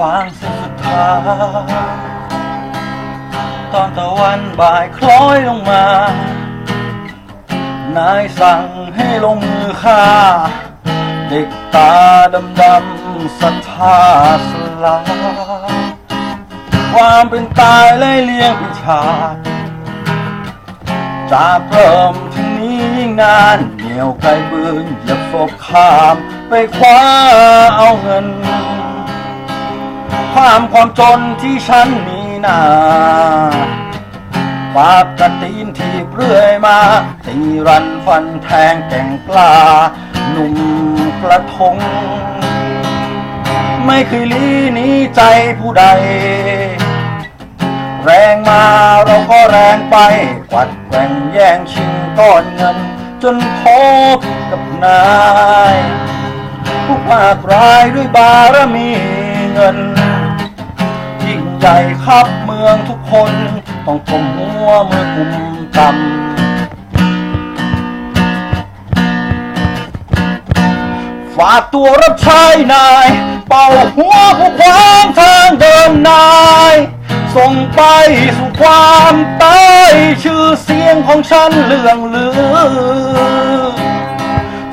ฟังเสียงสุดท้ายตอนตะวันบ่ายคล้อยลงมา นายสั่งให้ลงมือฆ่า เด็กตาดำดำๆศรัทธาสลายความเป็นตายไล่เลี้ยงป็นชาจากเริ่มถึงนี้ยิ่งนานเหนียวไกลปืนอย่าฟบข้ามไปคว้าเอาเงิน ความความจนที่ฉันมีนาปากกระตีนที่เรื่อยมาตีรันฟันแทงแก่งกล้าหนุ่มกระทง ไม่เคยลีนี้ใจผู้ใด แรงมาเราก็แรงไปกวัดแกว่งแย่งชิงก้อนเงิน จนพบกับนาย ผู้มากรายด้วยบารมีเงิน ใหญ่ครับเมืองทุกคน ต้องก้มหัวมือกุมตำฝากตัวรับใช้นาย เป่าหัวผู้ขวางทางเดินนาย ส่งไปสู่ความตายชื่อเสียงของฉันเลื่องลือ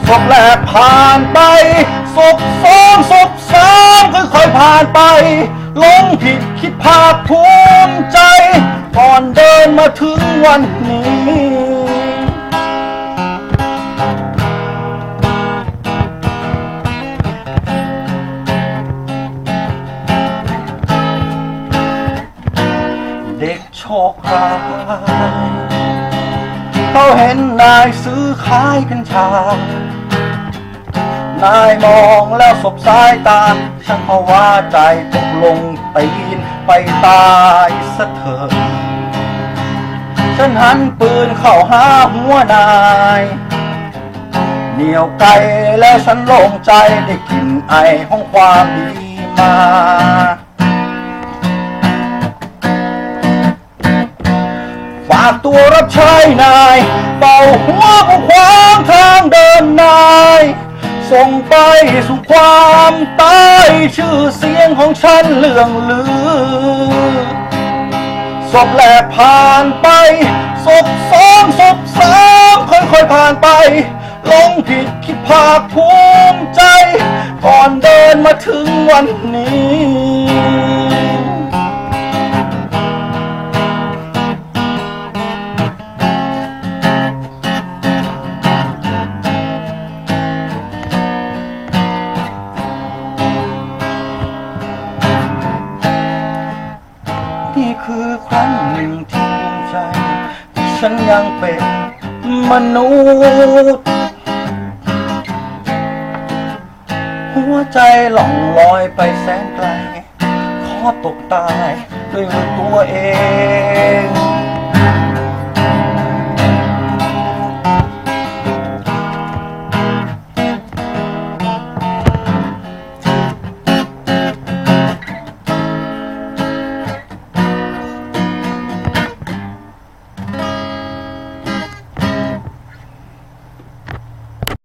ศพแรกผ่านไปศพสองศพสามค่อยๆผ่านไป ลงผิดคิดภาคภูมิใจก่อนเดินมาถึงวันนี้ เด็กโชคร้ายเขาเห็นนายซื้อขายกัญชานายมองแล้วสบสายตาฉันภาวะใจ ลงตีนไปตายสะเถิดฉันหันปืนเข้าหาหัวนาย เหนียวไกลแล้วฉันโล่งใจได้กลิ่นไอของความดีมาฝากตัวรับใช้นาย เป่าหัวผู้ขวางทางเดินนาย ส่งไปสู่ความตายชื่อเสียงของฉันเลื่องลือศพแรกผ่านไปศพสองศพสามค่อยๆผ่านไปหลงผิดคิดภาคภูมิใจ ก่อนเดินมาถึงวันนี้ ครั้งหนึ่งที่ภูมิใจที่ฉันยังเป็นมนุษย์ หัวใจหล่องลอยไปแสนไกล ขอตกตายด้วยมือตัวเอง